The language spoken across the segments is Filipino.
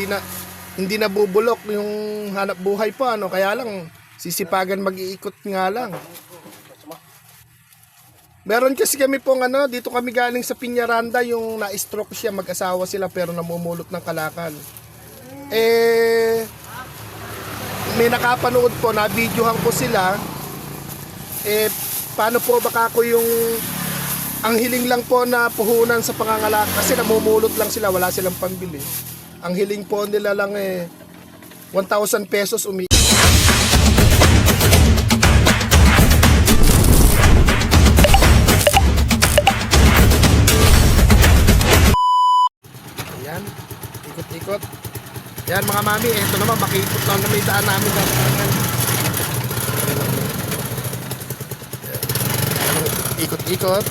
hindi na hindi na bubulok yung hanap buhay po ano kaya lang sisipagan mag-iikot nga lang. Meron kasi kami pong ano, dito kami galing sa Piñaranda, yung na-stroke siya, mag-asawa sila pero namumulot ng kalakal. Eh, may nakapanood po, na-videohan ko sila. Eh, paano po baka ko yung ang hiling lang po na puhunan sa pangangalakal kasi namumulot lang sila, wala silang pambili. Ang hiling po nila lang eh 1,000 pesos umi Ayan, ikot-ikot. Yan mga mami, eto naman, makikot lang na may daan namin daan Ikot-ikot.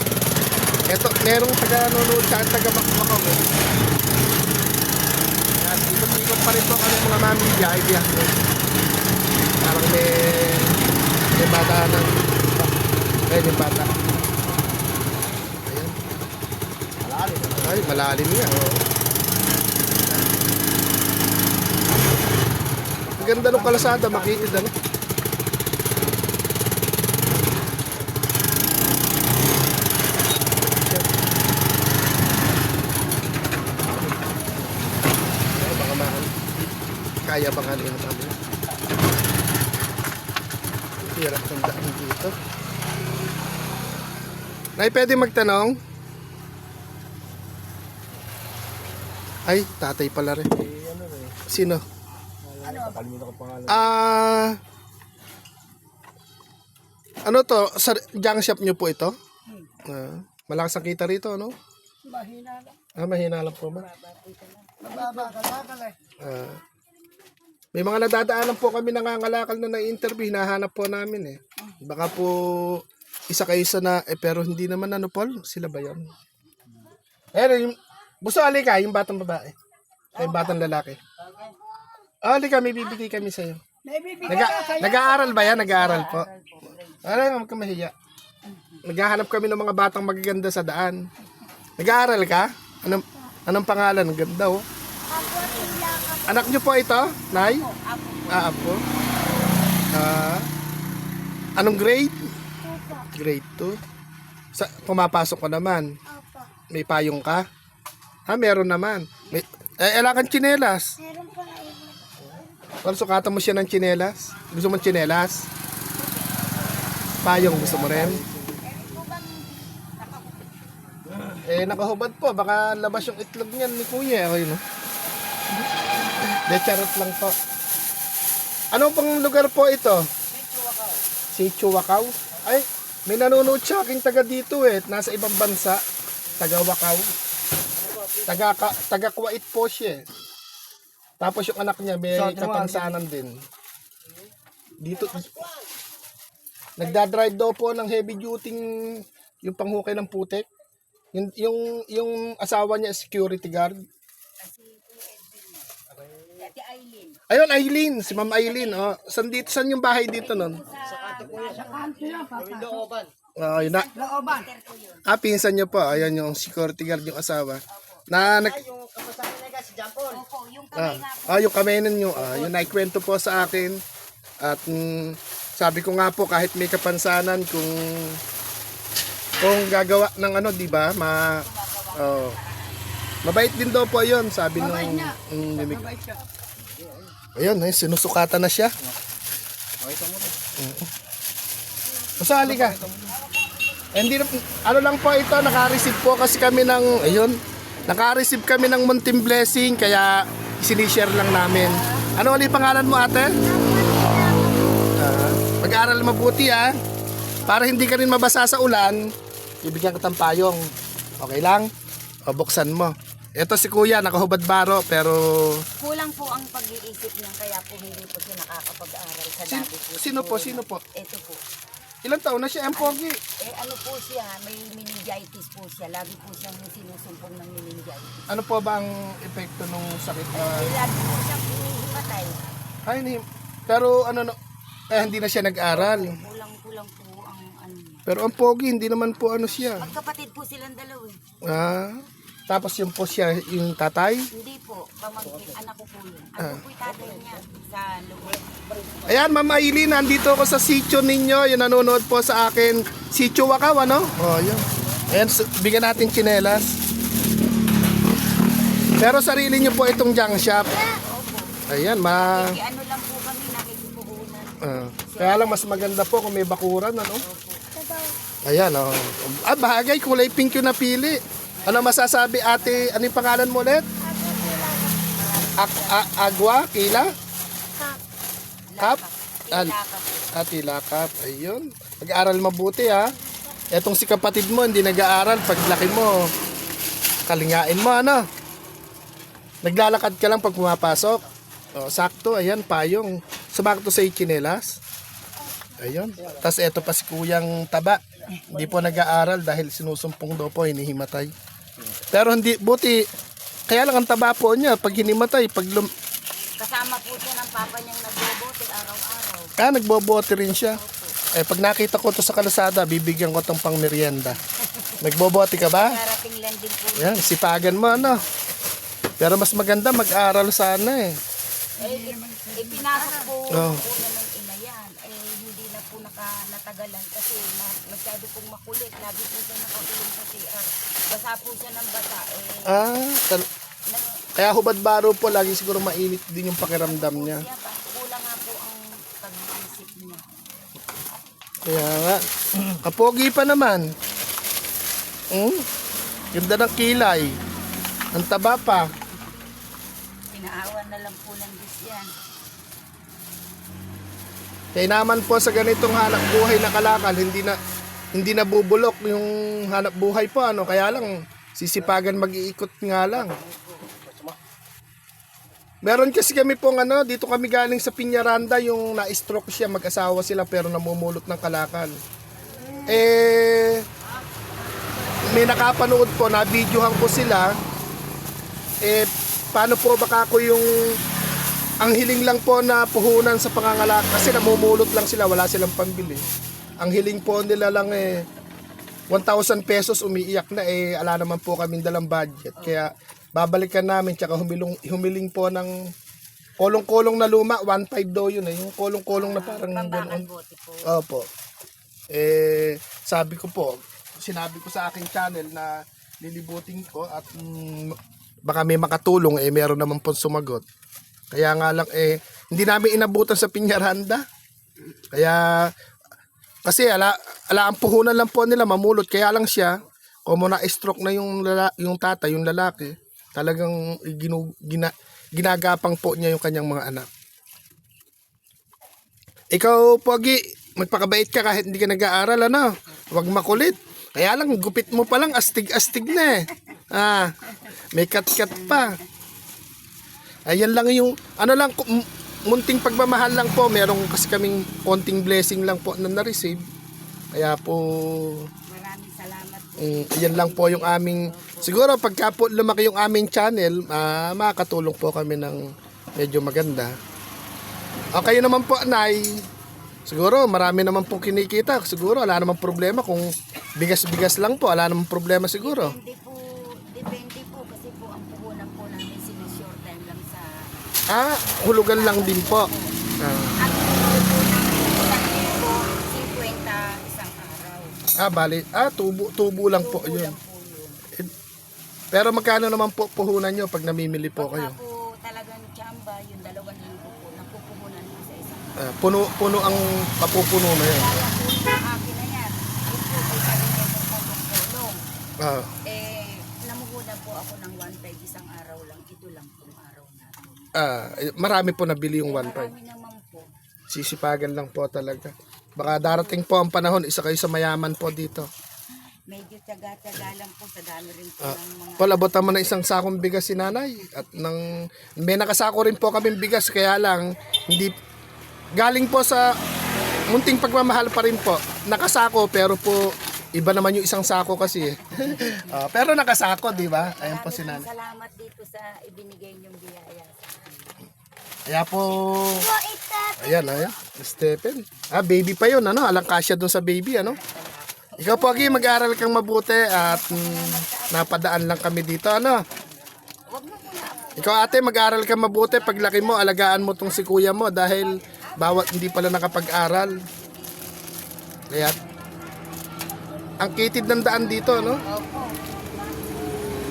Eto, merong taga nanonood sa taga Makmakong. Eh. Yan, ikot-ikot pa rin po kami mga mami, biyahe-biyahe. Parang may, may bata ng, ayun yung bata. Ayan. Malalim. Ay, malalim yan. Oh. Ganda ng kalasada, makitid ano. Ay, baka mahal. Kaya ba nga nila kami? Hirap ng daan dito. Nay, pwede magtanong? Ay, tatay pala rin. Sino? Ah... ano to? Sa junk shop nyo po ito? Ah, malakas ang kita rito, ano? Mahina lang. Ah, mahina lang po ba? Mababa ka lakal eh. Ah. May mga nadadaanan po kami nangangalakal na na-interview, hinahanap po namin eh. Baka po isa kayo sa na, eh pero hindi naman ano Paul, sila ba yun? Eh, yung, gusto alika, yung batang babae. Eh, yung batang lalaki. Ah, alika, may bibigay kami sa'yo. Naibibigay Nag ka sa'yo. nag-aaral ba yan? Nag-aaral po. Ano huwag ka mahiya. Naghahanap kami ng mga batang magaganda sa daan. Nag-aaral ka? Anong, anong pangalan? Ang ganda oh. Anak niyo po ito, Nay? Ah, apo. Ah, anong grade? Grade 2. Sa, pumapasok ka naman. May payong ka? Ha, meron naman. May, eh, kailangan tsinelas. Para sukatan mo siya ng tsinelas. Gusto mo tsinelas? Payong gusto mo rin? Eh, nakahubad po. Baka labas yung itlog niyan ni Kuya. Okay, no? De, charot lang po. Ano pang lugar po ito? Si Chuwakaw. Ay, may nanonood siya aking taga dito eh. Nasa ibang bansa. Taga Wakaw. Taga, ka, taga Kuwait po siya eh. Tapos yung anak niya may kapansanan din. Dito. Nagdadrive daw po ng heavy duty yung panghukay ng putek. Yung, yung, yung asawa niya security guard. Ate Aileen. Ayun, Aileen. Si Ma'am Aileen. Oh. San, dito, san yung bahay dito nun? Kanto yan, papasok. Oh, yun na. Looban. Ah, pinsan niyo po. Ayan yung security guard yung asawa. Na, nag, Opo, yung ah, kamay nga po. ah, yung kamenan nyo. Ah, yung naikwento po sa akin. At mm, sabi ko nga po, kahit may kapansanan, kung kung gagawa ng ano, di ba? Ma, oh, mabait din daw po yun, sabi nung, mm, mimik- Mabait siya. Ayun, eh, sinusukatan na siya. Oo. Masali ka. Eh, Hindi na, ano lang po ito, naka-receive po kasi kami ng, ayun, naka-receive kami ng munting blessing, kaya sinishare lang namin. Ano ulit pangalan mo ate? Ah, mag-aaral mabuti ah. Para hindi ka rin mabasa sa ulan, ibigyan ka ng payong. Okay lang? O, buksan mo. Ito si kuya, nakahubad baro, pero Kulang po ang pag-iisip niya kaya po hindi po siya nakakapag-aral sa Sin- dati po. sino po, sino po? Ito po. Ilang taon na siya? Ang pogi. Eh ano po siya, may meningitis po siya. Lagi po siyang sinusumpong ng meningitis. Ano po ba ang epekto nung sakit? Eh, Uh, lagi po siyang hinihimatay. ay, ni- pero ano, no, eh, hindi na siya nag-aral. Kulang-kulang po ang ano niya. Pero ang pogi, hindi naman po ano siya. Magkapatid po silang dalawa eh. Ah, Tapos yung po siya, yung tatay. Hindi po, pamangkin, anak ko po yun. Ako po yung tatay niya sa loob. Ayan, Ma'am Aileen, nandito ako sa sitio ninyo. Yung nanonood po sa akin. Sitio Wakaw, ano? Oh, yun. Ayan, bigyan natin chinelas. Pero sarili nyo po itong junk shop. Ayan, ma... Ano lang po kami, nakikipuhunan. ah, kaya lang mas maganda po kung may bakuran, ano? Ayan, oh. Ah, bagay, kulay pink yung napili. Ano masasabi, ate? Ano yung pangalan mo ulit? Ak- a- agwa? Kila? Kap? Al- Lakap. Ate Lakap, ayun. Nag-aaral mabuti ha. Etong si kapatid mo, hindi nag-aaral. Paglaki mo, kalingain mo, ano? Naglalakad ka lang pag pumapasok. O, sakto, ayan, payong. Sumakto sa ikinelas. Ayun. Tapos eto pa si kuyang taba. Hindi po nag-aaral dahil sinusumpong daw po, hinihimatay. Pero hindi, buti, kaya lang ang taba po niya, pag hinimatay, pag lum, Kasama po siya ng papa niyang nagbobote araw-araw. Ah, nagbobote rin siya. Eh, pag nakita ko to sa kalasada, bibigyan ko tong pang merienda. Nagbobote ka ba? Darating lang din po. Yan, sipagan mo, ano. Pero mas maganda mag-aral sana eh. Eh, ipinasok po Oh. una ng ina yan. Eh, hindi na po naka, natagalan kasi ma, masyado pong makulit. Lagi po siya nakakulong sa CR. Basa po siya ng basa. Eh, Ah, tal- na, kaya hubad baro po, lagi siguro mainit din yung pakiramdam niya. kulang nga po ang pag-iisip niya. Kaya nga, kapogi pa naman. Hmm? Ganda ng kilay. Ang taba pa. Pinaawan na lang po ng Diyos yan. Kaya naman po sa ganitong hanap buhay na kalakal, hindi na hindi na bubulok yung hanap buhay po ano, kaya lang sisipagan mag-iikot nga lang. Meron kasi kami pong ano, dito kami galing sa Piñaranda, yung na-stroke siya, mag-asawa sila pero namumulot ng kalakal. Eh, may nakapanood po, na-videohan ko sila. Eh, paano po baka ako yung ang hiling lang po na puhunan sa pangangalak kasi namumulot lang sila, wala silang pambili. Ang hiling po nila lang eh 1,000 pesos umiiyak na eh ala naman po kaming dalang budget. Kaya babalikan namin tsaka humilong, humiling po ng kolong-kolong na luma, 1.5 daw yun eh. Yung kolong-kolong na parang bote po. Opo. Eh, sabi ko po, sinabi ko sa aking channel na lilibutin ko at mm, baka may makatulong eh meron naman po sumagot. Kaya nga lang eh hindi namin inabutan sa Piñaranda. Kaya kasi ala ala ang puhunan lang po nila mamulot kaya lang siya kung na stroke na yung lala, yung tatay, yung lalaki, talagang ginu, gina, ginagapang po niya yung kanyang mga anak. Ikaw, Pogi, magpakabait ka kahit hindi ka nag-aaral, ano? Huwag makulit. Kaya lang, gupit mo pa lang, astig-astig na eh. Ah, may kat-kat pa. Ayan lang yung, ano lang, munting pagmamahal lang po. Merong kasi kaming konting blessing lang po na na-receive. Kaya po, Maraming salamat po. Mm, yan lang po yung aming siguro pagka po lumaki yung aming channel, ah, makakatulong po kami ng medyo maganda. O kayo naman po, Nay. Siguro marami naman po kinikita. Siguro wala namang problema kung bigas-bigas lang po. Wala namang problema siguro. Hindi po, depende po kasi po ang puhunan po namin sinishort time lang sa Ah, hulugan lang din po. Ah, Ang po namin isang libo, 50 isang araw. ah bali. Ah, tubo, tubo lang po yun. Kulang po yun. Pero magkano naman po puhunan nyo pag namimili po kayo? Pagka po talagang tsamba, yung dalawang libo po, napupuhunan po sa isang araw. Ah, puno, puno ang papupuno na yun. Kaya po sa akin na yan, yun po may kanya ng kulong-kulong. Ah, Eh, namuhunan po ako ng 1.5 isang araw lang. Ito lang po araw natin. Ah, marami po nabili yung 1.5. Marami naman po. Sisipagan lang po talaga. Baka darating po ang panahon, isa kayo sa mayaman po dito. Medyo tsaga-tsaga lang po sa dami rin po Ah. ng mga Paul, abutan mo na isang sakong bigas si nanay. At nang, may nakasako rin po kaming bigas, kaya lang, hindi, galing po sa munting pagmamahal pa rin po. Nakasako, pero po, iba naman yung isang sako kasi. eh. Ah, pero nakasako, di ba? Ayan po si nanay. salamat dito sa ibinigay niyong biyaya sa akin. Kaya po, ayan, ayan, Stephen. Ah, baby pa yun, ano? Alang kasya dun sa baby, ano? Ikaw, Pogi, mag-aaral kang mabuti at mm, napadaan lang kami dito, ano? Ikaw, ate, mag-aaral kang mabuti. Paglaki mo, alagaan mo tong si kuya mo dahil bawat hindi pala nakapag-aral. Kaya, ang kitid ng daan dito, no? Opo.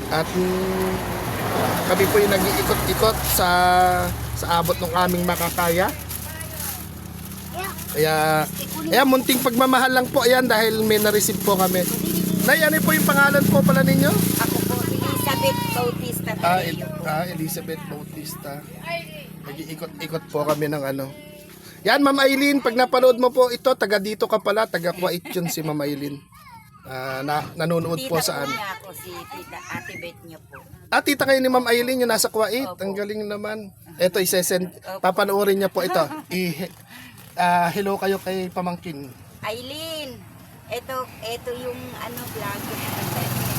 At mm, kami po yung nag-iikot-ikot sa sa abot ng aming makakaya. Kaya, kaya munting pagmamahal lang po yan dahil may na-receive po kami. Nay, ano po yung pangalan po pala ninyo? Ako po, Elizabeth Bautista Ah, El- ah, Elizabeth Bautista. Nag-iikot-ikot po kami ng ano. Yan, Ma'am Aileen, pag napanood mo po ito, taga dito ka pala, taga Kuwait yun si Ma'am Aileen. Ah, na, nanonood po Tita sa ano. niya ako, si Tita Ate Beth niya po. Ah, tita kayo ni Ma'am Aileen yung nasa Kuwait. Ang galing naman. Ito, isesend. Papanoorin niya po ito. I, ah, hello kayo kay Pamangkin. Aileen, ito, ito yung ano vlog.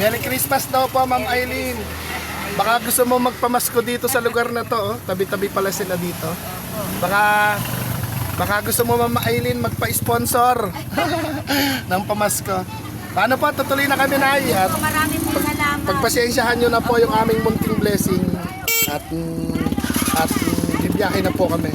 Merry Christmas daw po, Ma'am Aileen. Baka gusto mo magpamasko dito sa lugar na to. Oh. Tabi-tabi pala sila dito. Baka baka gusto mo, Ma'am Aileen, magpa-sponsor ng pamasko. Paano po? Tutuloy na kami na At So, maraming pong salamat. pagpasensyahan nyo na po yung aming munting blessing. At, at bibiyahe na po kami.